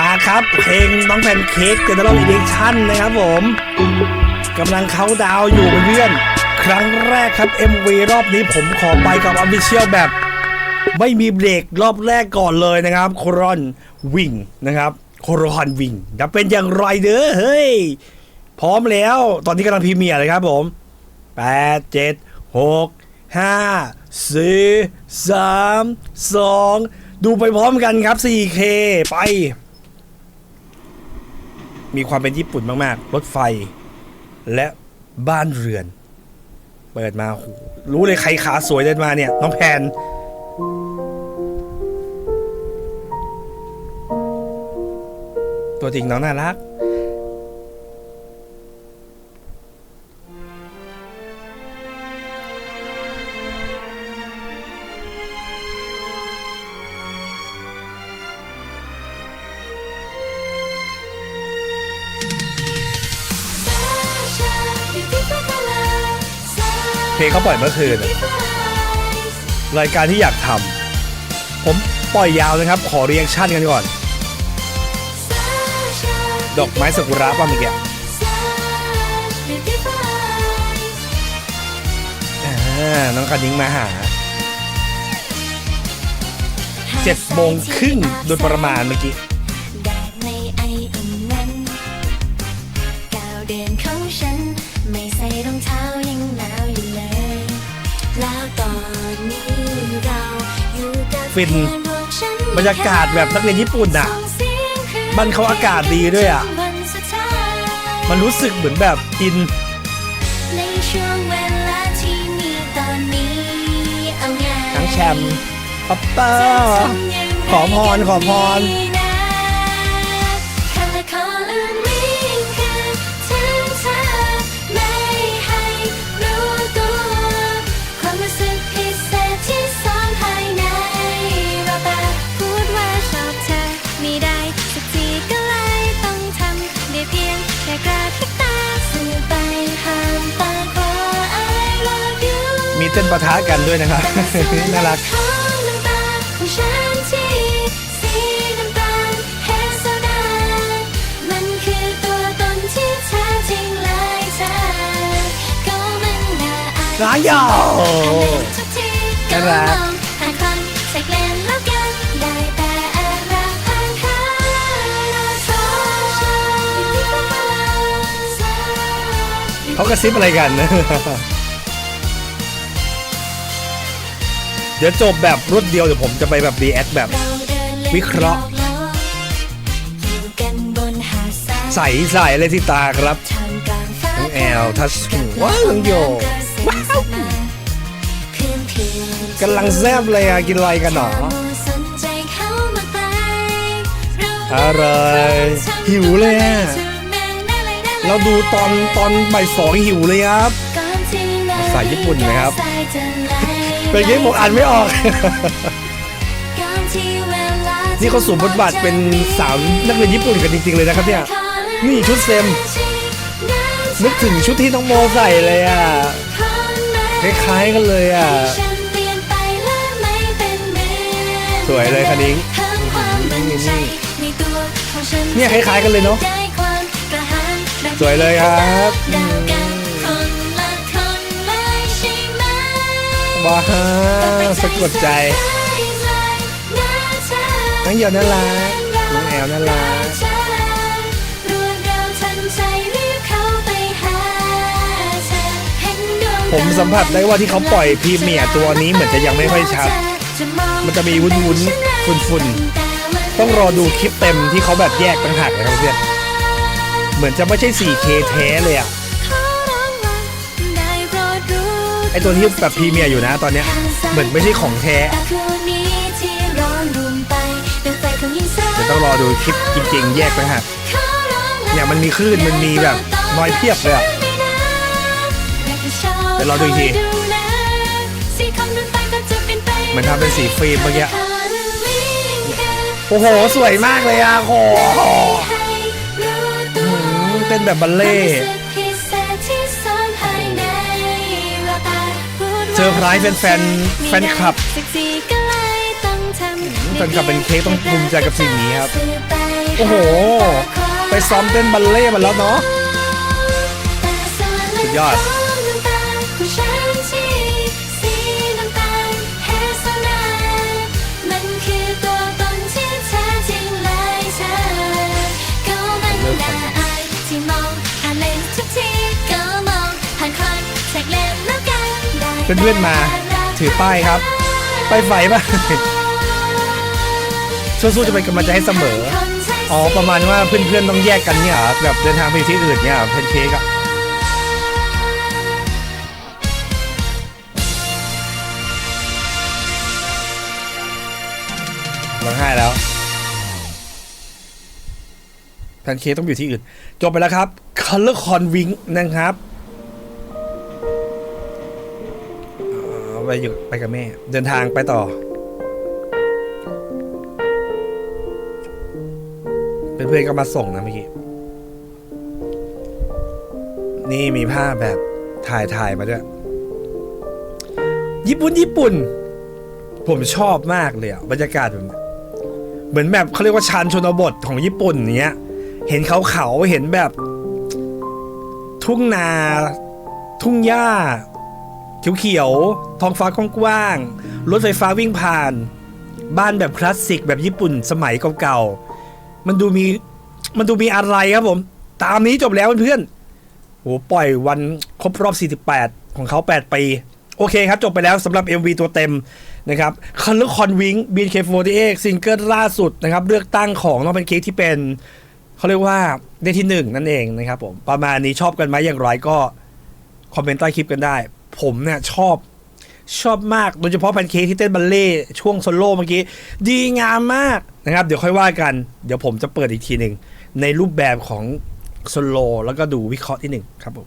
มาครับเพลงน้องแพนเค้กเจนเนอเรลอีดิชั่นนะครับผมกำลังเขาดาวอยู่เพื่อนครั้งแรกครับ MV รอบนี้ผมขอไปกับอ f ฟิเชียลแบบ ไม่มีเบรกรอบแรกก่อนเลยนะครับโครอนวิ่งนะครับโครอนวิ่งจะเป็นอย่างไรเด้อเฮ้ย พร้อมแล้ว ตอนนี้กำลังพรีเมียร์เลยครับผม8 7 6 5 4 3 2ดูไปพร้อมกันครับ 4K ไป มีความเป็นญี่ปุ่นมากๆ รถไฟ และบ้านเรือน เปิดมาโหรู้เลยใครขาสวยเดินมาเนี่ย น้องแพนตัวจริงน้องน่ารัก ลงเขาปล่อยเมื่อคืน รายการที่อยากทำผมปล่อยยาวนะครับ ขอเรียกชั่นกันก่อน ดอกไม้สักุระป่ะเมื่อกี้น้องกันิ้งมาหาเจ็ดโมงครึ่งโดยประมาณเมื่อกี้เดินของฉัน ไม่ใส่รองเท้ายังหนาว ฟินเพื่อนร่วมชั้นบรรยากาศแบบนักเรียนญี่ปุ่นน่ะส่งเสียงคลื่นบ้านเขาอากาศดีด้วยอะวันสุดท้ายมันรู้สึกเหมือนแบบอินในช่วงเวลาที่มีตอนนี้เอาไงทั้งแชมป์ป๊อปเปอจะร์ทำยังไงขอพรขอพร เต้นปะทะกันด้วยนะครับ น่ารักของน้ำตาของฉันที่สีน้ำตาลเฮโซดามันคือตัวตนที่แท้จริงเลยเธอก็มันน่าอายร้ายยาวทุกทีน่ารักมองหาคนใส่เกลนแล้วกันได้แต่แอบรักผ่านข้างโซเขากระซิบอะไรกัน เดี๋ยวจบแบบรวดเดียวเดี๋ยวผมจะไปแบบรีแอคแบบวิเคราะห์อยู่ใส่เลยที่ตาครับท่ามกลางฟ้งแอลทัชหูว้าวน้งโยว้าวกำลังแซบเลยอะกินอะไรกันหนอสนใจเข้ามาใกล้อะไรหิวเลยอะเราดูตอนตอนบ่ายสองหิวเลยครับ ษาญี่ปุ่นนะครับ เป็นยังผมอ่านไม่ออก นี่เขาสวมบทบาทเป็นสาวนักเรียนญี่ปุ่นกันจริง ๆ เลยนะครับเนี่ย นี่ชุดเซม นึกถึงชุดที่น้องโมใส่เลยอะ คล้ายๆกันเลยอะ สวยเลยคันนิ้งเนี่ยคล้ายๆกันเลยเนอะสวยเลยครับ ว้าวสะกดใจน้องเหี่ยวน่ารักน้องแอลน่ารักผมสัมผัสได้ว่าที่เขาปล่อยพรีเมียร์ตัวนี้เหมือนจะยังไม่ค่อยชัด มันจะมีวุ้นๆฝุ่นๆต้องรอดูคลิปเต็มที่เขาแบบแยกต่างหากนะครับเพื่อน เหมือนจะไม่ใช่ 4K แท้เลยอะ ไอตัวที่แบบพรีเมียร์อยู่นะตอนเนี้ยเหมือนไม่ใช่ของแท้เดี๋ยวต้องรอดูคลิปจริงๆ แยกต่างหากเนี่ยมันมีคลื่นมันมีแบบน้อยเพียบเลยอะเดี๋ยวรอดูอีกทีมันทำเป็นสีฟิล์มเมื่อกี้โอ้โห สวยมากเลยอะโหอื้อหือเต้นแบบบัลเล่ ร์ไพรส์แฟนๆแฟนคลับแฟนคลับเป็นเค้กต้องภูมิใจกับสิ่งนี้ครับใโอ้โห ไปซ้อมเต้นบัลเล่ต์มาแล้วเนาะสุดยอด เพื่อนๆมาถือป้ายครับ ไปไฟป่ะสู้ๆจะเป็นกำลังใจให้เสมอ อ๋อประมาณว่าเพื่อนๆต้องแยกกันเนี่ยแบบเดินทางไปที่อื่นเนี่ยแพนเค้กอะร้องไห้แล้วแพนเค้กต้องอยู่ที่อื่น จบไปแล้วครับ Color Con Wing นะครับ ไปอยู่ไปกับแม่ เดินทางไปต่อ เพื่อนๆก็มาส่งนะเมื่อกี้ นี่มีภาพแบบถ่ายถ่ายมาด้วย ญี่ปุ่นญี่ปุ่น ผมชอบมากเลยอะบรรยากาศแบบเหมือนแบบเขาเรียกว่าชานชนบทของญี่ปุ่นเนี้ย เห็นเขาเขาเห็นแบบ ทุ่งนา ทุ่งหญ้า เขียวๆท้องฟ้ากว้างๆรถไฟฟ้าวิ่งผ่าน บ้านแบบคลาสสิกแบบญี่ปุ่นสมัยเก่าๆมันดูมีมันดูมีอะไรครับผม ตามนี้จบแล้วเพื่อนโหปล่อยวันครบรอบ 48 ของเขา 8 ปี โอเคครับ จบไปแล้วสำหรับ MV ตัวเต็มนะครับ Color Con Wing BNK48 ซิงเกิลล่าสุดนะครับ เลือกตั้งของน้องเป็นเค้กที่เป็น เขาเรียกว่าได้ที่หนึ่งนั่นเองนะครับผม ประมาณนี้ชอบกันไหมอย่างไรก็ คอมเมนต์ใต้คลิปกันได้ ผมเนี่ยชอบชอบมากโดยเฉพาะแพนเค้กที่เต้นบัลเล่ช่วงโซโล่เมื่อกี้ ดีงามมากนะครับ เดี๋ยวค่อยว่ากัน เดี๋ยวผมจะเปิดอีกทีหนึ่งในรูปแบบของโซโลแล้วก็ดูวิเคราะห์ที่หนึ่งครับผม